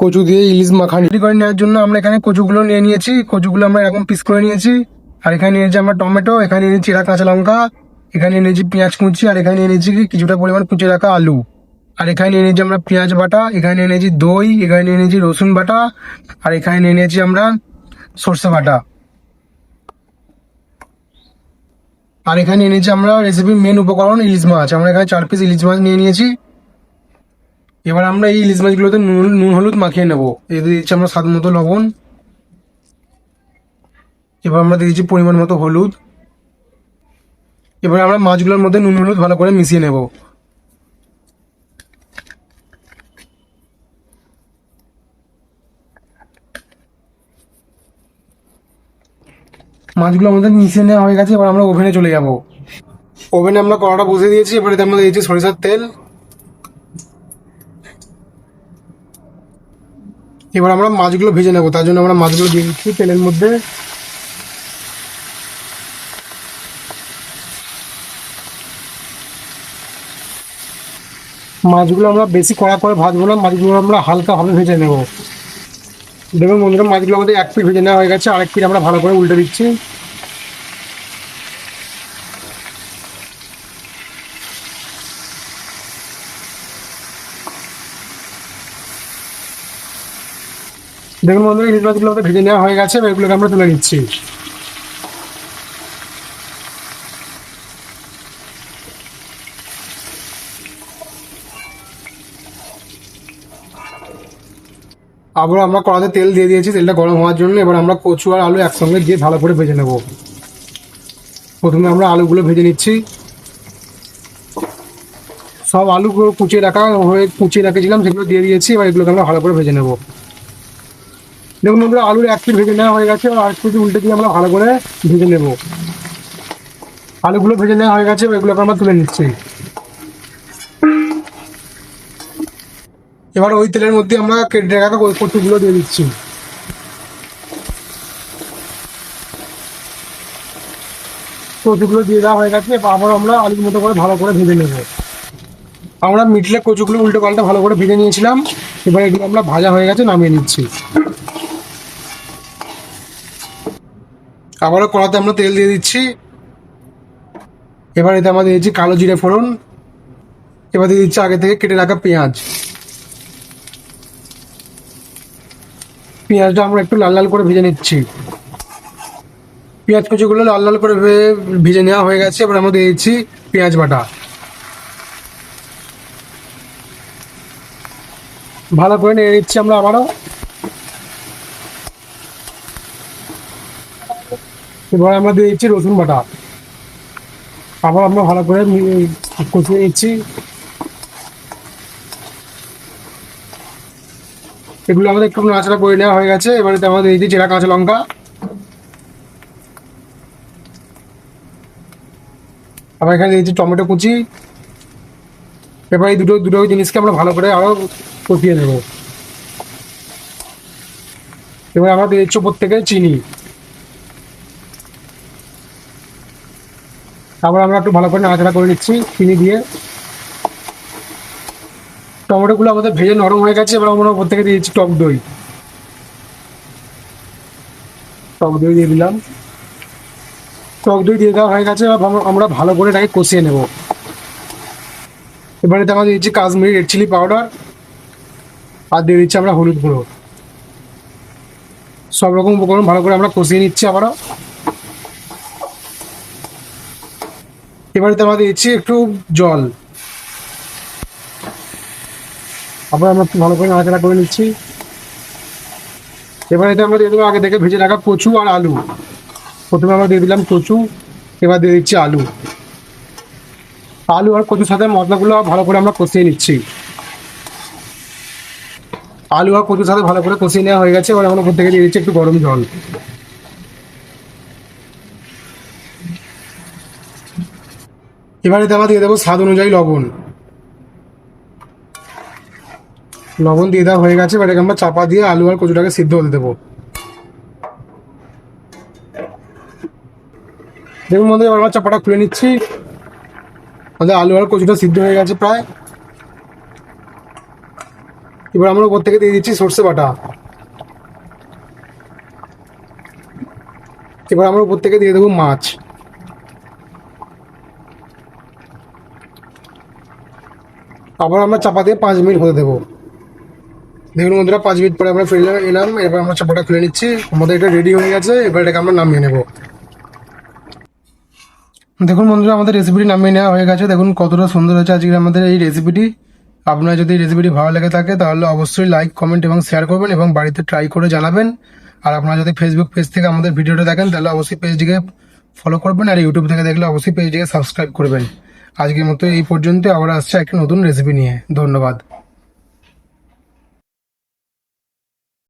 কচু দিয়ে ইলিশ মাখানি রেডি করে নেওয়ার জন্য আমরা এখানে কচুগুলো নিয়ে নিয়েছি। কচুগুলো আমরা এরকম পিস করে নিয়েছি। আর এখানে নিয়েছি আমরা টমেটো, এখানে নিয়েছি চিরা কাঁচা লঙ্কা, এখানে এনেছি পেঁয়াজ কুচি, আর এখানে নিয়েছি কিছুটা পরিমাণ কুচি রাখা আলু। আর এখানে এনেছি আমরা পেঁয়াজ বাটা, এখানে এনেছি দই, এখানে নিয়েছি রসুন বাটা, আর এখানে নিয়েছি আমরা সর্ষে বাটা। আর এখানে এনেছি আমরা রেসিপির মেন উপকরণ ইলিশ মাছ। আমরা এখানে চার পিস ইলিশ মাছ নিয়ে নিয়েছি। এবার আমরা এই ইলিশ মাছগুলোতে নুন নুন হলুদ মাখিয়ে নেব। এতে দিচ্ছি আমরা স্বাদ মতো লবণ। এবার আমরা দিয়েছি পরিমাণ মতো হলুদ। এবার আমরা মাছগুলোর মধ্যে নুন, হলুদ ভালো করে মিশিয়ে নেব। মাছগুলো আমাদের মিশিয়ে নেওয়া হয়ে গেছে, এবার আমরা ওভেনে চলে যাব। ওভেনে আমরা কড়াটা বসে দিয়েছি, এবারে এতে আমরা দিয়েছি সরিষার তেল। এবার আমরা মাছগুলো ভেজে নেব, তার জন্য আমরা মাছগুলো দিয়ে দিচ্ছি তেলের মধ্যে। মাছগুলো আমরা বেশি কড়া করে ভাজবো না, মাছগুলো আমরা হালকাভাবে ভেজে নেব। দেখুন বন্ধুরা, মাছগুলো আমাদের এক পিট ভেজে নেওয়া হয়ে গেছে, আরেক পিট আমরা ভালো করে উল্টে দিচ্ছি। দেখুন বন্ধুরা ইলিশ মাছগুলো আমাদের ভেজে নেওয়া হয়ে গেছে এগুলোকে আমরা তুলে নিচ্ছি। আবার আমরা কড়াতে তেল দিয়ে দিয়েছি, তেলটা গরম হওয়ার জন্য। এবার আমরা কচু আর আলু একসঙ্গে দিয়ে ভালো করে ভেজে নেব। প্রথমে আমরা আলুগুলো ভেজে নিচ্ছি। সব আলুগুলো কুচিয়ে রাখা হয়ে কুচিয়ে রেখেছিলাম, সেগুলো দিয়ে দিয়েছি, এবার এগুলোকে আমরা ভালো করে ভেজে নেব। দেখুন আমরা আলুর এক পিট ভেজে নেওয়া হয়ে গেছে। আর পিট উল্টে দিয়ে আমরা ভালো করে ভেজে নেব। আলুগুলো ভেজে নেওয়া হয়ে গেছে এগুলোকে আমরা তুলে নিচ্ছি। এবার ওই তেলের মধ্যে আমরা কেটে রাখা কচুগুলো দিয়ে দিচ্ছি। কচুগুলো দিয়ে দেওয়া হয়ে গেছে আবার আমরা আলুর মতো করে ভালো করে ভেজে নেব। আমরা মিটলে কচুগুলো উল্টো পাল্টা ভালো করে ভেজে নিয়েছিলাম, এবার এগুলো আমরা ভাজা হয়ে গেছে, নামিয়ে নিচ্ছি। আবারও কড়াতে আমরা তেল দিয়ে দিচ্ছি। এবার এতে আমরা দিয়েছি কালো জিরে ফোড়ন। এবার দিয়ে দিচ্ছি আগে থেকে কেটে রাখা পেঁয়াজ। পেঁয়াজটা আমরা একটু লাল লাল করে ভেজে নিচ্ছি। পেঁয়াজ কুচিগুলো লাল লাল করে ভেজে নেওয়া হয়ে গেছে। এবার আমরা দিয়ে দিচ্ছি পেঁয়াজ বাটা। ভালো করে নিয়ে নিচ্ছি আমরা আবারও। এবার আমরা দিয়ে দিচ্ছি রসুন বাটা। আবার আমরা ভালো করে কষিয়ে নিচ্ছি। এগুলো আমাদের একটু নাচড়া করে নেওয়া হয়ে গেছে। এবারে আমাদের দিয়েছি চেরা কাঁচা লঙ্কা। আবার এখানে দিয়েছি টমেটো কুচি। এবার এই দুটো দুটো জিনিসকে আমরা ভালো করে আরও কষিয়ে নেব। এবার আমরা দিয়ে দিচ্ছি থেকে চিনি। আবার আমরা একটু ভালো করে নাড়াচাড়া করে নিচ্ছি, চিনি দিয়ে। টমেটোগুলো আমাদের ভেজে নরম হয়ে গেছে, এবার আমরা ওপর থেকে দিয়েছি টক দই। টক দই দিয়ে দিলাম। টক দই দিয়ে দেওয়া হয়ে গেছে আমরা- ভালো করে এটাকে কষিয়ে নেব। এবারে আমরা দিয়েছি কাশ্মীরি রেড চিলি পাউডার আর দিয়ে দিচ্ছি আমরা হলুদ গুঁড়ো। সব রকম উপকরণ ভালো করে আমরা কষিয়ে নিচ্ছি আবারও। এবারে তো আমরা দিচ্ছি একটু জল। আবার আমরা একটু ভালো করে নাড়াচাড়া করে নিচ্ছি। এবারে এতে আমরা দিয়ে দেবো আগে থেকে ভেজে রাখা কচু আর আলু। প্রথমে আমরা দিয়ে দিলাম কচু, এবার দিয়ে দিচ্ছি আলু। আলু আর কচুর সাথে মশলাগুলো ভালো করে আমরা কষিয়ে নিচ্ছি। আলু আর কচুর সাথে ভালো করে কষিয়ে নেওয়া হয়ে গেছে, এবার আমরা উপর থেকে দিয়ে দিচ্ছি একটু গরম জল। এবারে আমরা দিয়ে দেবো স্বাদ অনুযায়ী লবণ। লবণ দিয়ে দেওয়া হয়ে গেছে, এবারে আমরা চাপা দিয়ে আলু আর কচুটাকে সিদ্ধ হতে দেবো। দেখুন বন্ধু এবার আমরা চাপাটা খুলে নিচ্ছি। আমাদের আলু আর কচুটা সিদ্ধ হয়ে গেছে প্রায়। এবার আমরা উপর থেকে দিয়ে দিচ্ছি সর্ষে বাটা। এবার আমরা উপর থেকে দিয়ে দেবো মাছ। আবার আমরা চাপা দিয়ে পাঁচ মিনিট হতে দেবো। দেখুন বন্ধুরা, পাঁচ মিনিট পরে আমরা ফিরে এলাম, এবার আমরা চাপাটা খুলে নিচ্ছি। আমাদের এটা রেডি হয়ে গেছে, এবার এটাকে আমরা নামিয়ে নেব। দেখুন বন্ধুরা, আমাদের রেসিপিটি নামিয়ে নেওয়া হয়ে গেছে। দেখুন কতটা সুন্দর হয়েছে আজকে আমাদের এই রেসিপিটি আপনার যদি রেসিপিটি ভালো লেগে থাকে, তাহলে অবশ্যই লাইক কমেন্ট এবং শেয়ার করবেন এবং বাড়িতে ট্রাই করে জানাবেন। আর আপনারা যদি ফেসবুক পেজ থেকে আমাদের ভিডিওটা দেখেন, তাহলে অবশ্যই পেজটিকে ফলো করবেন। আর ইউটিউব থেকে দেখলে অবশ্যই পেজটিকে সাবস্ক্রাইব করবেন। আজকের মতো এই পর্যন্ত আবার আসছে একটা নতুন রেসিপি নিয়ে। ধন্যবাদ।